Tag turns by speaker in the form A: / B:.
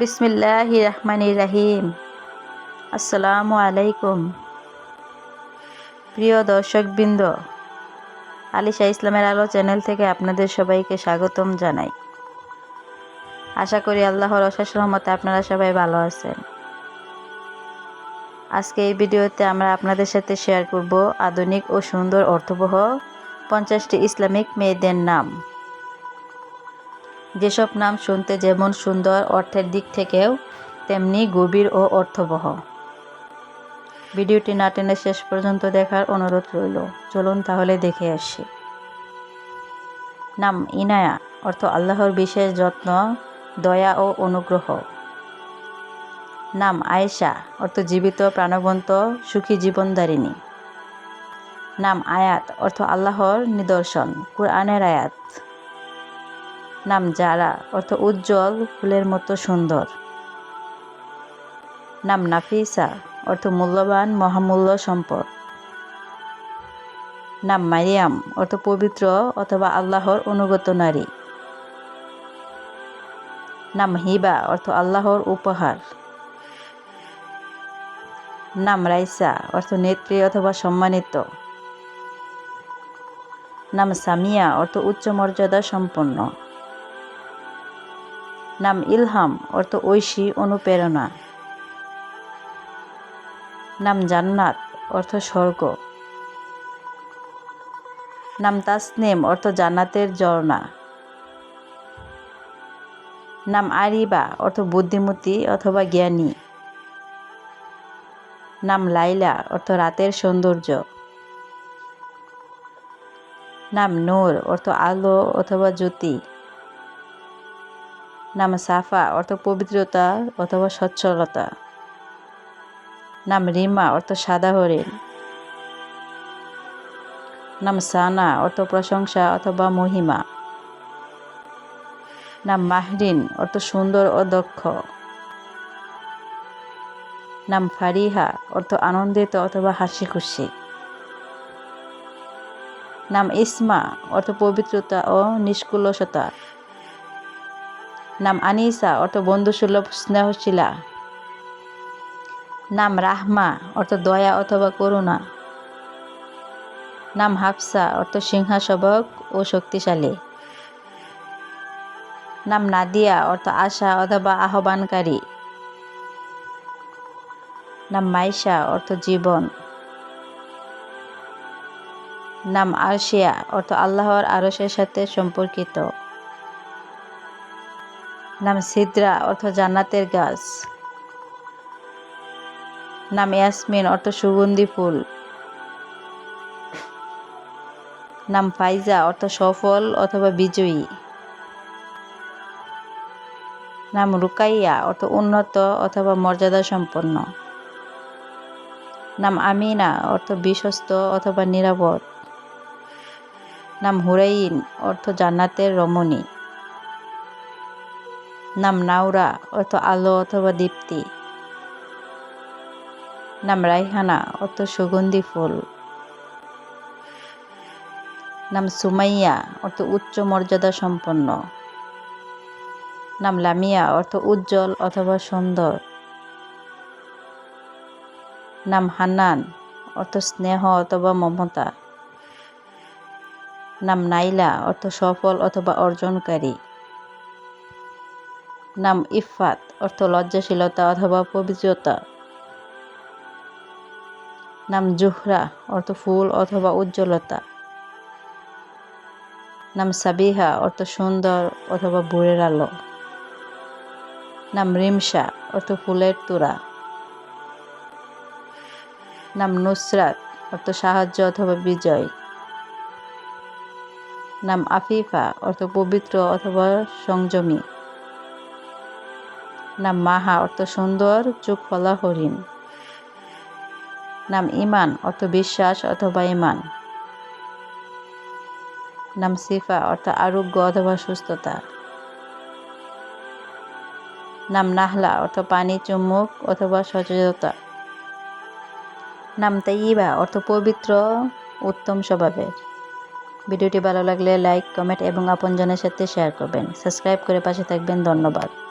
A: বিসমিল্লাহ রহমান রাহিম। আসসালামু আলাইকুম। প্রিয় দর্শকবৃন্দ আলিশা ইসলামের আলো চ্যানেল থেকে আপনাদের সবাইকে স্বাগতম জানাই। আশা করি আল্লাহর অশেষ রহমতে আপনারা সবাই ভালো আছেন। আজকে এই ভিডিওতে আমরা আপনাদের সাথে শেয়ার করব আধুনিক ও সুন্দর অর্থবহ পঞ্চাশটি ইসলামিক মেয়েদের নাম। যেসব নাম শুনতে যেমন সুন্দর অর্থের দিক থেকেও, তেমনি গভীর ও অর্থবহ। ভিডিওটি না টেনে শেষ পর্যন্ত দেখার অনুরোধ রইল। চলুন তাহলে দেখে আসি। নাম ইনায়া, অর্থ আল্লাহর বিশেষ যত্ন, দয়া ও অনুগ্রহ। নাম আয়েশা, অর্থ জীবিত, প্রাণবন্ত, সুখী জীবনদারিণী। নাম আয়াত, অর্থ আল্লাহর নিদর্শন, কুরআনের আয়াত। নাম জারা, অর্থ উজ্জ্বল, ফুলের মতো সুন্দর। নাম নাফিসা, অর্থ মূল্যবান, মহামূল্য সম্পদ। নাম মারিয়াম, অর্থ পবিত্র, অথবা আল্লাহর অনুগত নারী। নাম হিবা, অর্থ আল্লাহর উপহার। নাম রাইসা, অর্থ নেত্রী অথবা সম্মানিত। নাম সামিয়া, অর্থ উচ্চ মর্যাদা সম্পন্ন। নাম ইলহাম, অর্থ ঐশী, অনুপ্রেরণা। নাম জান্নাত, অর্থ স্বর্গ। নাম তাসনেম, অর্থ জান্নাতের ঝর্ণা। নাম আরিবা, অর্থ বুদ্ধিমতী অথবা জ্ঞানী। নাম লাইলা, অর্থ রাতের সৌন্দর্য। নাম নূর, অর্থ আলো অথবা জ্যোতি। নাম সাফা অর্থ পবিত্রতা অথবা সচ্ছলতা। নাম রিমা অর্থ সাদা হরিণ। নাম সানা অর্থ প্রশংসা অথবা মহিমা। নাম মাহরিন অর্থ সুন্দর ও দক্ষ। নাম ফারিহা অর্থ আনন্দিত অথবা হাসি খুশি নাম ইসমা অর্থ পবিত্রতা ও নিষ্কুলসতা। নাম আনিসা, অর্থ বন্ধুসুলভ, স্নেহশীলা। নাম রাহমা, অর্থ দয়া অথবা করুণা। নাম হাফসা, অর্থ সিংহাসবক ও শক্তিশালী। নাম নাদিয়া, অর্থ আশা অথবা আহ্বানকারী। নাম মাইশা, অর্থ জীবন। নাম আরশিয়া, অর্থ আল্লাহর আরশের সাথে সম্পর্কিত। নাম সিদ্রা, অর্থ জান্নাতের গাছ। নাম ইয়াসমিন, অর্থ সুগন্ধি ফুল। নাম ফাইজা, অর্থ সফল অথবা বিজয়ী। নাম রুকাইয়া, অর্থ উন্নত অথবা মর্যাদা সম্পন্ন নাম আমিনা, অর্থ বিশ্বস্ত অথবা নিরাপদ। নাম হুরাইন, অর্থ জান্নাতের রমণী। নাম নাওরা অর্থ আলো অথবা দীপ্তি নাম রাইহানা অর্থ সুগন্ধি ফুল নাম সুমাইয়া অর্থ উচ্চ মর্যাদা সম্পন্ন নাম লামিয়া অর্থ উজ্জ্বল অথবা সুন্দর নাম হান্নান অর্থ স্নেহ অথবা মমতা নাম নাইলা অর্থ সফল অথবা অর্জনকারী নাম ইফাত অর্থ লজ্জাশীলতা অথবা পবিত্রতা। নাম জুহরা, অর্থ ফুল অথবা উজ্জ্বলতা। নাম সাবিহা, অর্থ সুন্দর অথবা ভোরের আলো। নাম রিমসা অর্থ ফুলের তোড়া নাম নুসরাত, অর্থ সাহায্য অথবা বিজয়। নাম আফিফা, অর্থ পবিত্র অথবা সংযমী। নাম মাহা, অর্থ সুন্দর, চোখ ফলা হরিণ। নাম ইমান অর্থ বিশ্বাস, অথবা ইমান নাম সিফা অর্থ আরোগ্য অথবা সুস্থতা। নাম নাহলা, অর্থ পানি, চুম্বক অথবা সচেতনতা। নাম তাইবা অর্থ পবিত্র, উত্তম স্বভাবের। ভিডিওটি ভালো লাগলে লাইক, কমেন্ট এবং আপনজনের সাথে শেয়ার করবেন। সাবস্ক্রাইব করে পাশে থাকবেন। ধন্যবাদ।